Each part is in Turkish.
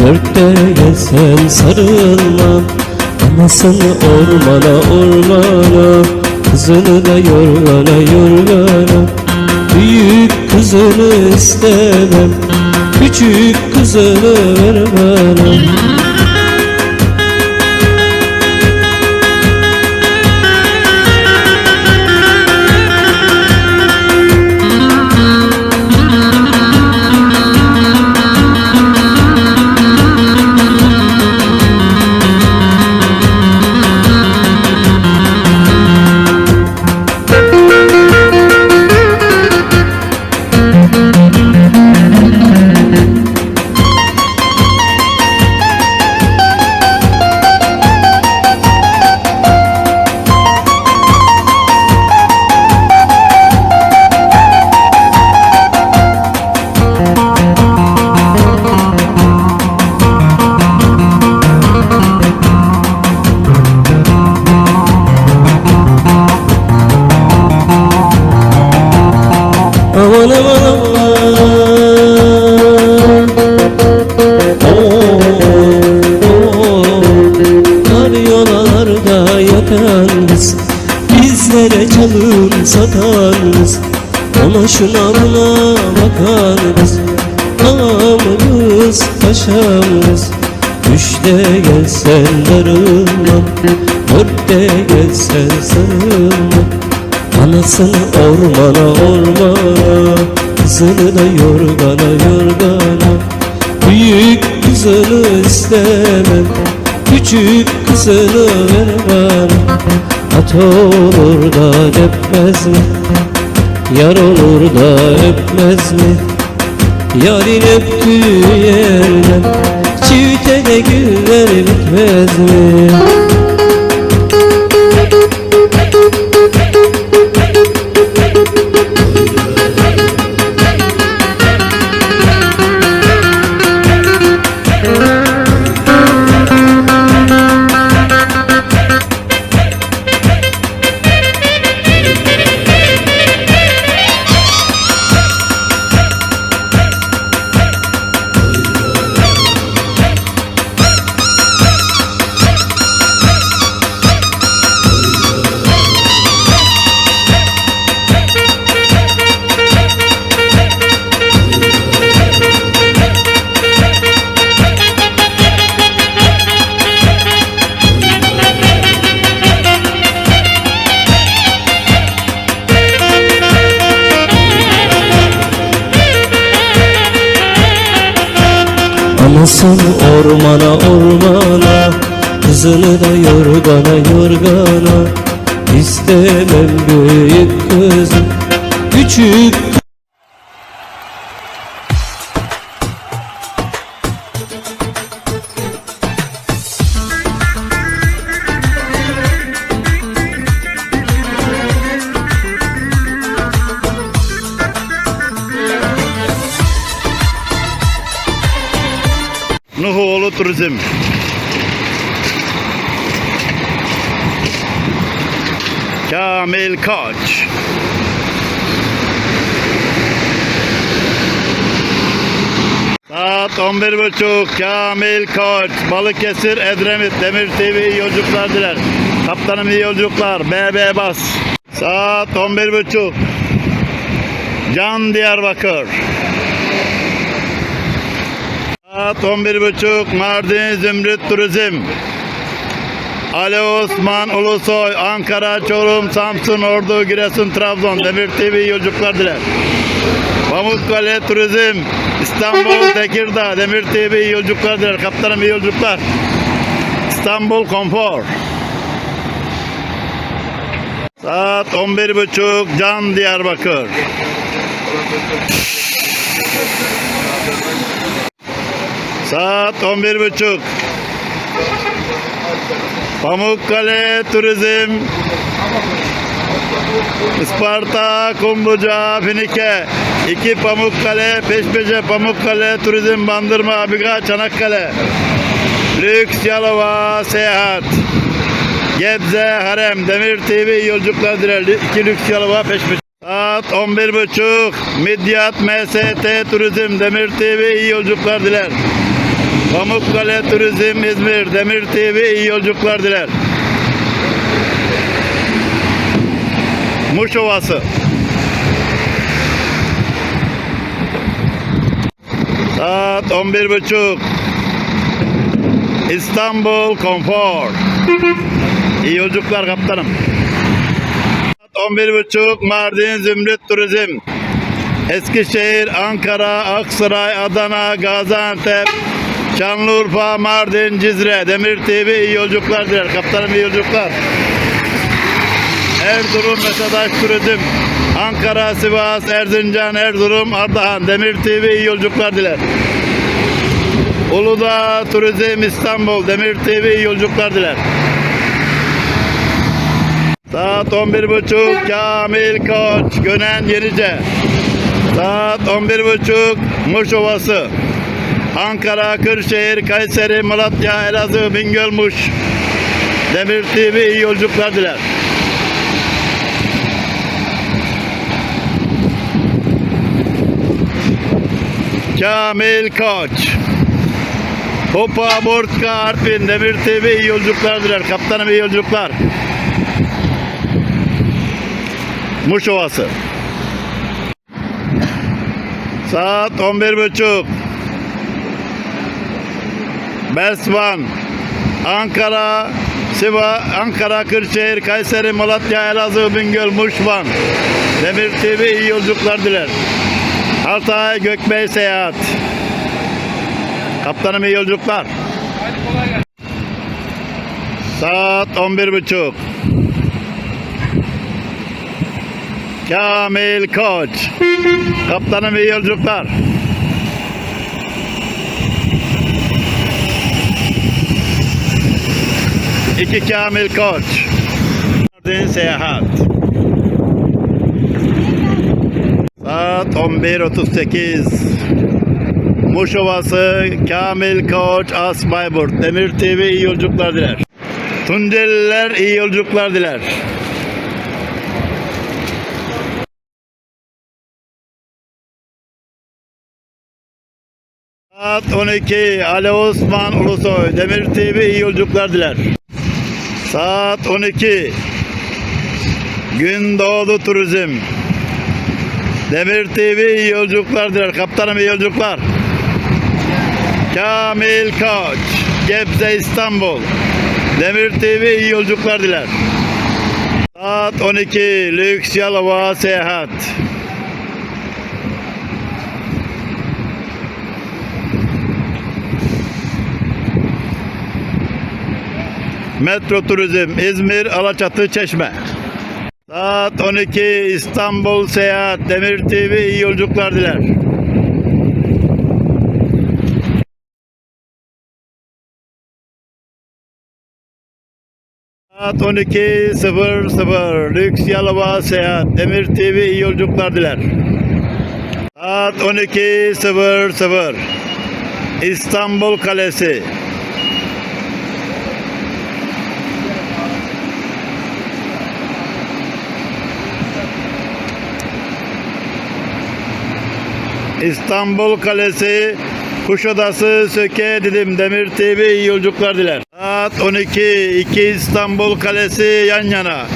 Dörtte gelsen sarılmam Anasını ormana ormana Kızını da yorgana yorgana. Büyük kızını istemem Küçük kızını ver bana Yatan kız Bizlere çalın satan kız Ona şuna buna bakan kız Ağam kız paşam kız Üçte gelsen darılmam Dörtte gelsen sarılmam Anasını ormana ormana Kızını da yorgana yorgana. Büyük kızını istemem Küçük kızını ver At olur da öpmez mi? Yar olur da öpmez mi? Yarın öptüğü yerden Çifte de güller bitmez mi? Anasını ormana ormana Kızını da yorgana yorgana İstemem büyük kızım Küçük Turizm. Kamil Koç. Saat 11.30 Kamil Koç Balıkesir Edremit Demir TV iyi yolculuklar diler. Kaptanım iyi yolculuklar. BB Bas. Saat 11.30 Can Diyarbakır. Saat 11.30 Mardin Zümrüt Turizm. Ali Osman Ulusoy, Ankara, Çorum, Samsun, Ordu, Giresun, Trabzon, Demir TV yolculuklar diler. Pamukkale Turizm, İstanbul, Tekirdağ, Demir TV yolculuklar diler. Kaptanım iyi yolculuklar. İstanbul Konfor. Saat 11.30 Can Diyarbakır. Saat 11.30 Pamukkale Turizm Isparta, Kumluca, Finike, iki Pamukkale, peş peşe Pamukkale, Turizm, Bandırma, Abiga, Çanakkale, Lüks, Yalova, Seyahat, Gebze, Harem, Demir TV yolculuklar diler. İki Lüks, Yalova, peş peşe. Saat 11.30 Midyat, MST, Turizm, Demir TV iyi yolculuklar diler. Pamukkale Turizm, İzmir, Demir TV iyi yolculuklar diler. Muş Ovası. Saat 11.30 İstanbul Konfor. İyi yolculuklar kaptanım. Saat 11.30 Mardin Zümrüt Turizm. Eskişehir, Ankara, Aksaray, Adana, Gaziantep, Şanlıurfa, Mardin, Cizre, Demir TV iyi yolculuklar diler. Kaptanım iyi yolculuklar. Erzurum, Mesadaş Turizm, Ankara, Sivas, Erzincan, Erzurum, Ardahan, Demir TV iyi yolculuklar diler. Uludağ Turizm İstanbul, Demir TV iyi yolculuklar diler. Saat 11.30 Kamil Koç, Gönen Yenice. Saat 11.30 Muş Ovası. Ankara, Kırşehir, Kayseri, Malatya, Elazığ, Bingöl, Muş. Demir TV iyi yolculuklar diler. Kamil Koç. Hopa Bortka Arpin Demir TV iyi yolculuklar diler. Kaptanım iyi yolculuklar. Muş Ovası. Saat 11.30 Besvan Ankara Siva Ankara Kırşehir Kayseri Malatya Elazığ Bingöl Muş Van Demir TV iyi yolculuklar diler. Altay Gökbey Seyahat. Kaptanım iyi yolculuklar. Saat 11.30 Kamil Koç. Kaptanım iyi yolculuklar. İki Kamil Koç. Mardin Seyahat. Saat 11.38 Muş Ovası Kamil Koç As Bayburt Demir TV iyi yolculuklar diler. Tunceliler iyi yolculuklar diler. Saat 12 Ali Osman Ulusoy Demir TV iyi yolculuklar diler. Saat 12 Gündoğdu Turizm Demir TV iyi yolculuklar diler. Kaptanım iyi yolculuklar. Kamil Koç Gebze İstanbul Demir TV iyi yolculuklar diler. Saat 12 Lüks Yalova Seyahat Metro Turizm İzmir Alaçatı Çeşme Saat 12 İstanbul Seyahat Demir TV iyi yolculuklar diler. Saat 12.00 Lüks Yalova Seyahat Demir TV iyi yolculuklar diler. Saat 12.00 İstanbul Kalesi İstanbul Kalesi Kuşadası Söke Didim Demir TV iyi yolculuklar diler. Saat 12 2 İstanbul Kalesi yan yana.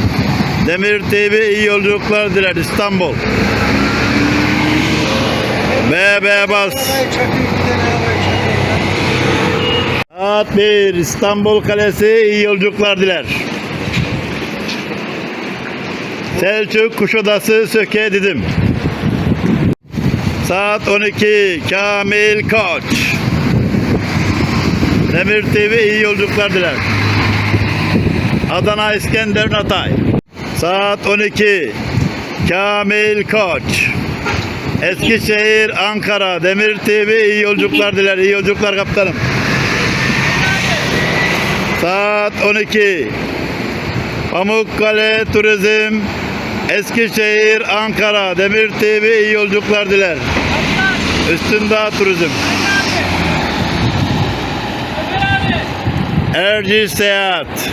Demir TV iyi yolculuklar diler İstanbul. BB Bas. Saat 1 İstanbul Kalesi iyi yolculuklar diler. Selçuk Kuşadası Söke Didim. Saat 12 Kamil Koç. Demir TV iyi yolculuklar diler. Adana İskender Natay. Saat 12 Kamil Koç. Eskişehir Ankara Demir TV iyi yolculuklar diler. İyi yolculuklar kaptanım. Saat 12. Pamukkale Turizm Eskişehir Ankara Demir TV iyi yolculuklar diler. Üstündağ Turizm. Erciyes Seyahat.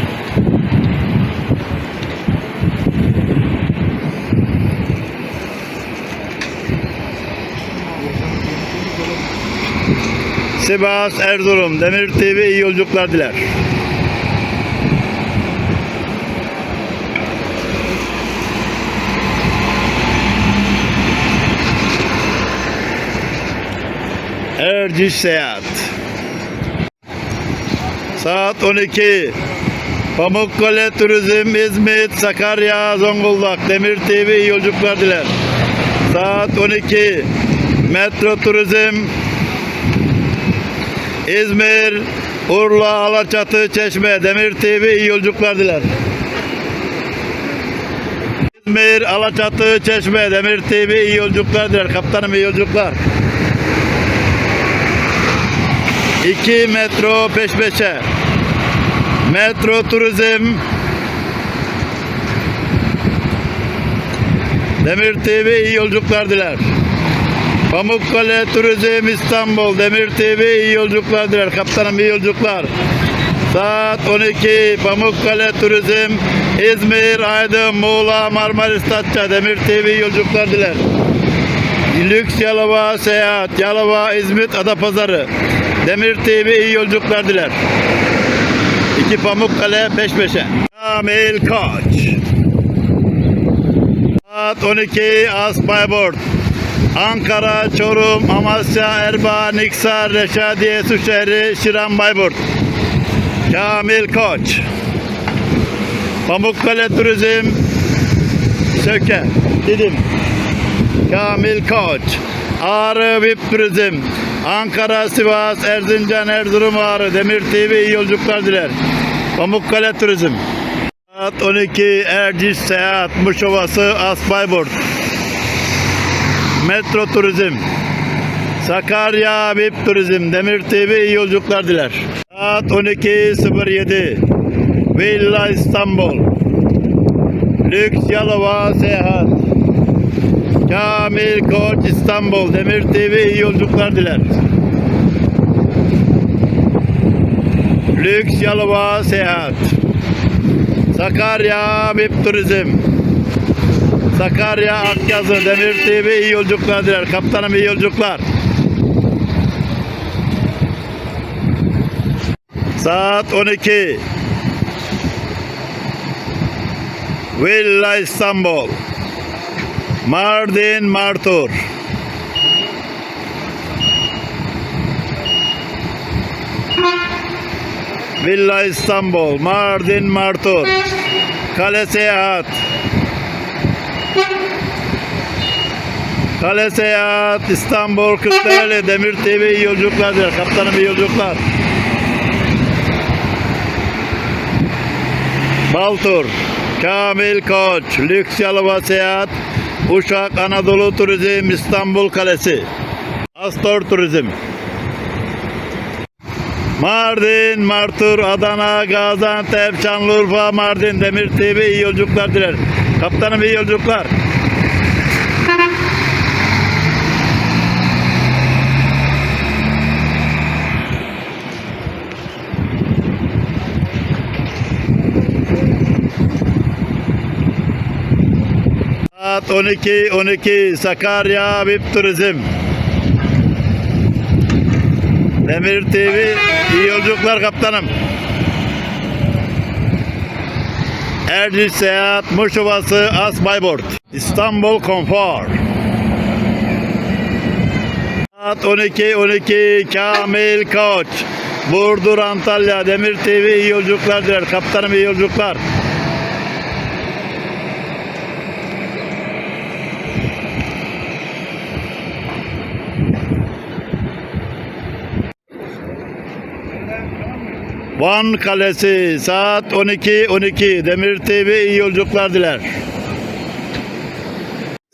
Sivas Erzurum Demir TV iyi yolculuklar diler. Erciş Seyahat Saat 12 Pamukkale Turizm İzmit Sakarya Zonguldak Demir TV iyi yolculuklar diler. Saat 12 Metro Turizm İzmir Urla Alaçatı Çeşme Demir TV iyi yolculuklar diler. İzmir Alaçatı Çeşme Demir TV iyi yolculuklar diler. Kaptanım iyi yolculuklar. 2 metro peş peşe. Metro Turizm Demir TV iyi yolculuklar diler. Pamukkale Turizm İstanbul Demir TV iyi yolculuklar diler. Kaptanım iyi yolculuklar. Saat 12 Pamukkale Turizm İzmir, Aydın, Muğla, Marmaris, Datça Demir TV yolculuklar diler. Lüks Yalova Seyahat, Yalova, İzmit, Adapazarı. Demir TV iyi yolculuklar diler. İki Pamukkale peş peşe. Kamil Koç. Saat 12 Asbayburt. Ankara, Çorum, Amasya, Erbaa, Niksar, Reşadiye, Suşehri, Şiran, Bayburt. Kamil Koç. Pamukkale Turizm. Söke. Didim. Kamil Koç. Ağrı VIP Turizm. Ankara, Sivas, Erzincan, Erzurum, Ağrı. Demir TV iyi yolculuklar diler. Pamukkale Turizm. Saat 12 Erciş Seyahat, Muşovası, Asbayburt. Metro Turizm. Sakarya VIP Turizm. Demir TV iyi yolculuklar diler. Saat 12.07 Villa İstanbul. Lüks Yalova Seyahat. Kamil Koç İstanbul Demir TV iyi yolculuklar diler. Lüks Yalova Seyahat. Sakarya VIP Turizm. Sakarya Akyazı Demir TV iyi yolculuklar diler. Kaptanım iyi yolculuklar. Saat 12. Villa İstanbul. Mardin Martur. Villa İstanbul, Mardin Martur. Kale Seyahat. Kale Seyahat, İstanbul, Kırklareli, Demir TV iyi yolculuklar diyor. Kaptanım iyi yolculuklar. Baltur, Kamil Koç, Lüks Yalova Seyahat, Uşak Anadolu Turizm, İstanbul Kalesi, Astor Turizm. Mardin, Martur, Adana, Gaziantep, Şanlıurfa, Mardin, Demir TV iyi yolculuklar diler. Kaptanım iyi yolculuklar. Saat 12 12 Sakarya VIP Turizm. Demir TV iyi yolculuklar kaptanım. Erciş Seyahat Muşovası Asbayburt. İstanbul Konfor. Saat 12 12 Kamil Koç. Burdur Antalya Demir TV iyi yolculuklar diler. Kaptanım iyi yolculuklar. Van Kalesi saat 12 12 Demir TV iyi yolculuklar diler.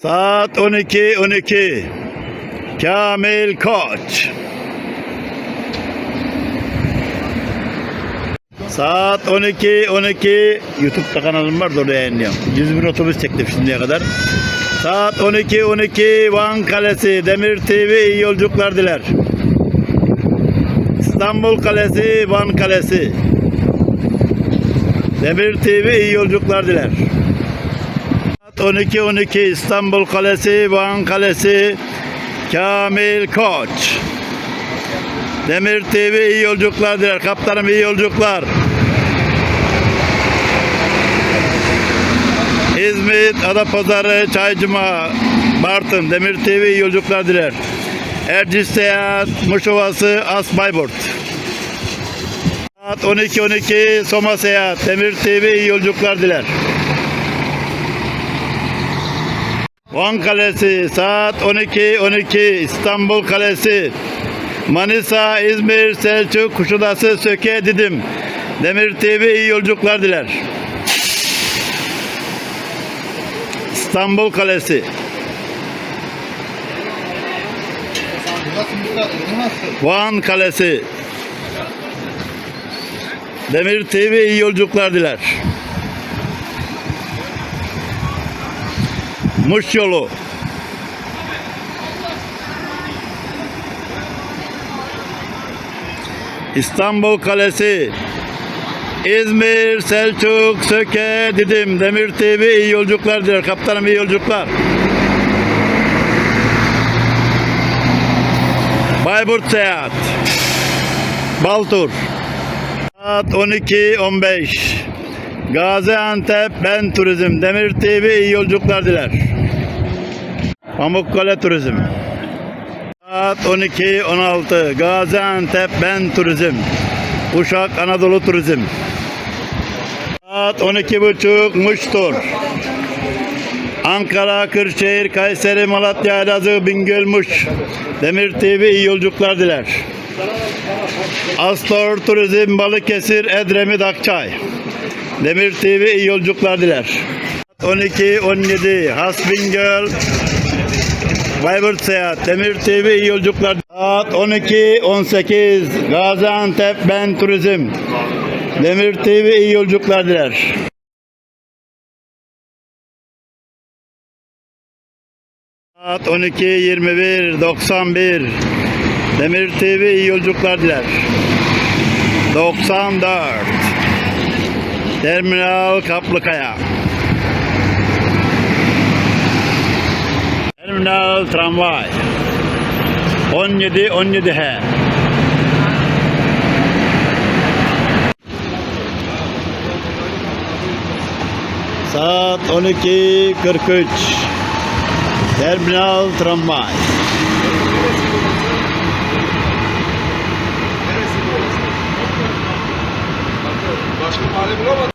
Saat 12 12 Kamil Koç Saat 12 12 YouTube'da kanalım var da oraya yayınlıyorum. 100 bin otobüs çektim şimdiye kadar. Saat 12 12 Van Kalesi Demir TV iyi yolculuklar diler. İstanbul Kalesi Van Kalesi Demir TV iyi yolculuklar diler. Saat 12 12 İstanbul Kalesi Van Kalesi Kamil Koç Demir TV iyi yolculuklar diler. Kaptanım iyi yolculuklar. İzmit, Adapazarı, Çaycıma, Bartın, Demir TV iyi yolculuklar diler. Erciş Seyahat, Muşovası, As Bayburt. Saat 12.12 Soma Seyahat, Demir TV iyi yolculuklar diler. Van Kalesi saat 12.12 İstanbul Kalesi Manisa, İzmir, Selçuk, Kuşadası, Söke, Didim. Demir TV iyi yolculuklar diler. İstanbul Kalesi. Van Kalesi. Demir TV iyi yolculuklar diler. Muş yolu. İstanbul Kalesi. İzmir, Selçuk, Söke, Didim, Demir TV iyi yolculuklar diler. Kaptanım iyi yolculuklar. Bayburt Seyahat. Baltur. Saat 12.15. Gaziantep Ben Turizm. Demir TV iyi yolculuklar diler. Pamukkale Turizm. Saat 12.16 Gaziantep Ben Turizm Uşak Anadolu Turizm Saat 12.30 Muş Tur Ankara, Kırşehir, Kayseri, Malatya, Elazığ, Bingöl, Muş Demir TV iyi yolculuklar diler Astor Turizm Balıkesir, Edremit, Akçay Demir TV iyi yolculuklar diler 12.17 Hasbingöl Bayburt Seyahat, Demir TV iyi yolculuklar. Saat 12.18 Gaziantep Ben Turizm. Demir TV iyi yolculuklar diler. Saat 12.21 91 Demir TV iyi yolculuklar diler. 94 Terminal Kaplıkaya. Terminal tramvay. 17 17 H. Saat 12.43. Terminal tramvay. Başka mahalle bulamadım.